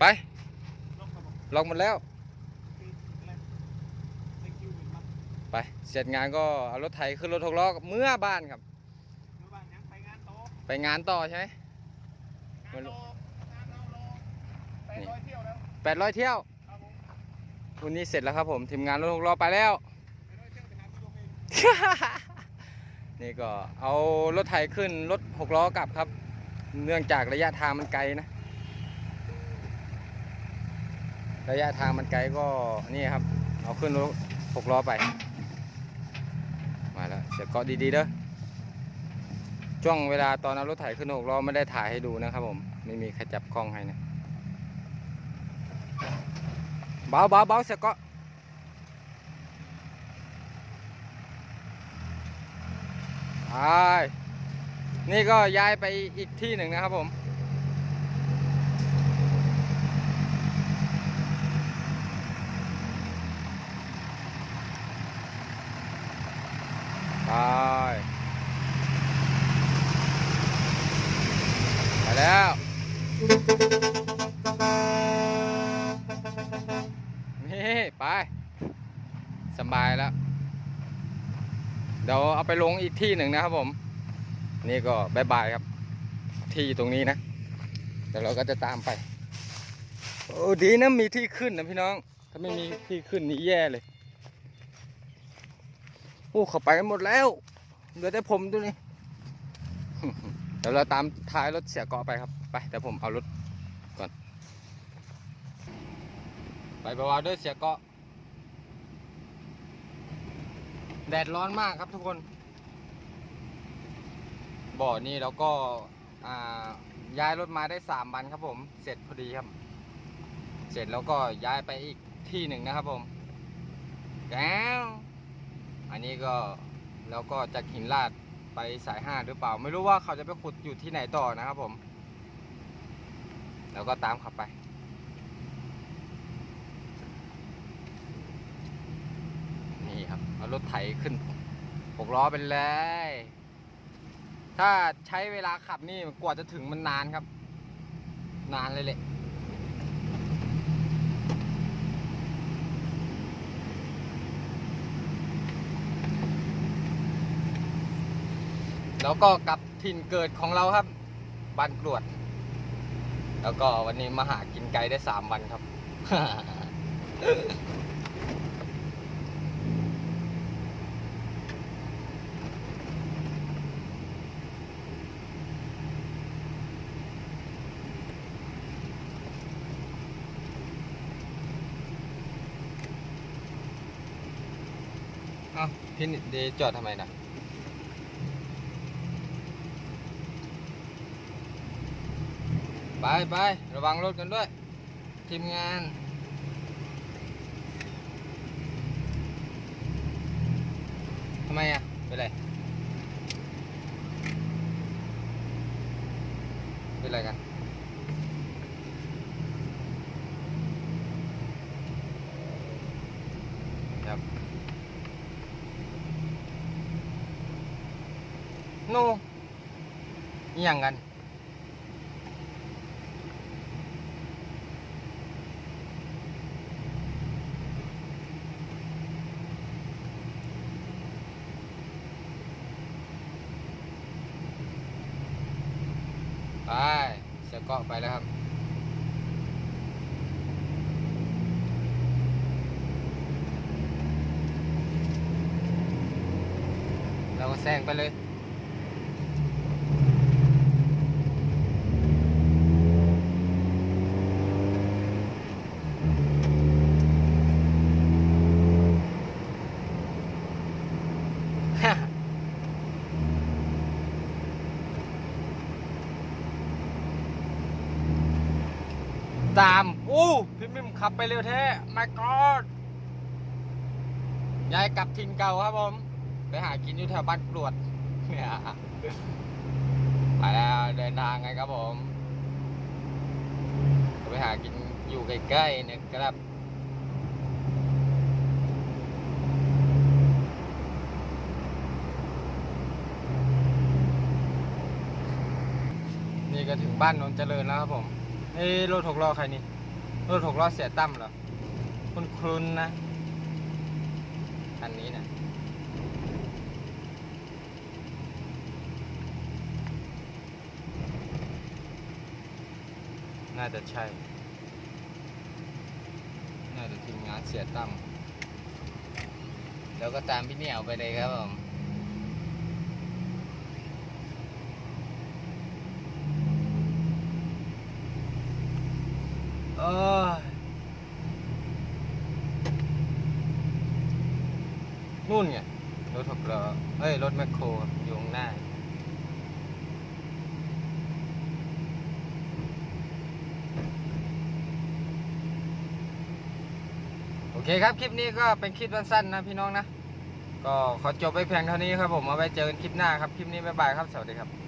ไปล็อกกระบอกลองหมดแล้วคืออะไรไอคิวเหมือนมันไป เสร็จงานก็เอารถไถขึ้นรถหกล้อเมื่อบ้านครับเมื่อวานยังไปงานโต๊ะไปงานต่อใช่ไหมงานโลงานเราโลไปร้อยเที่ยวแล้วแปดร้อยเที่ยวครับผมวันนี้เสร็จแล้วครับผมทีมงานรถหกล้อไปแล้วไปร้อยเที่ยวไปหาพี่ลงเองนี่ก็เอารถไถขึ้นรถหกล้อกลับครับ เนื่องจากระยะทางมันไกลนะ ระยะทางมันไกลก็นี่ครับ เอาขึ้นรถหกล้อไป มาแล้วเสียเกาะดีๆเด้อช่วงเวลาตอนเอารถไถขึ้นหกล้อไม่ได้ถ่ายให้ดูนะครับผม ไม่มีใครจับกล้องให้นะเบาเบาเบาเสียเกาะไปนี่ก็ย้ายไปอีกที่หนึ่งนะครับผม ไปไปแล้วนี่ไปสบายแล้ว เดี๋ยวเอาไปลงอีกที่หนึ่งนะครับผม นี่ก็บายบายครับ ที่ตรงนี้นะเดี๋ยวเราก็จะตามไป โอ้ดีนะมีที่ขึ้นนะพี่น้อง ถ้าไม่มีที่ขึ้นนี่แย่เลย โอ้เขาไปกันหมดแล้ว เหลือแต่ผมตัวนี้เดี๋ยวเราตามท้ายรถเสียเกาะไปครับ ไปแต่ผมเอารถก่อน ไปเบาด้วยเสียเกาะ แดดร้อนมากครับทุกคน บ่อนี้เราก็ย้ายรถมาได้สามวันครับผม เสร็จพอดีครับ เสร็จแล้วก็ย้ายไปอีกที่หนึ่งนะครับผม แล้ว อันนี้ก็แล้วก็จากหินลาดไปสายห้าหรือเปล่า ไม่รู้ว่าเขาจะไปขุดอยู่ที่ไหนต่อนะครับผม แล้วก็ตามขับไป นี่ครับเอารถไถขึ้นหกล้อไปเลย ถ้าใช้เวลาขับนี่กว่าจะถึงมันนานครับ นานเลยแหละ แล้วก็กลับถิ่นเกิดของเราครับบ้านกรวด แล้วก็วันนี้มาหากินไก่ได้สามวันครับ อ้าพี่นิดเดจอดทำไมนะ ไปไประวังรถกันด้วย ทีมงาน ทำไมอะ เป็นไร เป็นไรกันครับโน่ยังกัน ไป เสียเกาะไปแล้วครับเราก็แซงไปเลย ตาม อู้พี่มิมขับไปเร็วแท้ my god ยายกลับถิ่นเก่าครับผม ไปหากินอยู่แถวบ้านกรวดเนี่ยไปแล้วเดินทางไงครับผม ไปหากินอยู่ใกล้ๆนี่ยครับนี่ก็ถึงบ้านนนเจริญแล้วครับผม เอ้รถหกล้อใครนี่ รถหกล้อเสียตั้มเหรอ คุณครุนนะ คันนี้นะน่าจะใช่ น่าจะทีมงานเสียตั้มแล้วก็ตามพี่เหนียวไปเลยครับผม เอย นู่นไงรถหกล้อเอ้ย รถแมคโครอยู่ข้างหน้า โอเคครับ คลิปนี้ก็เป็นคลิปสั้นๆนะพี่น้องนะ ก็ขอจบไปเพียงเท่านี้ครับผม เอาไว้เจอกันคลิปหน้าครับ คลิปนี้บ๊ายบายครับ สวัสดีครับ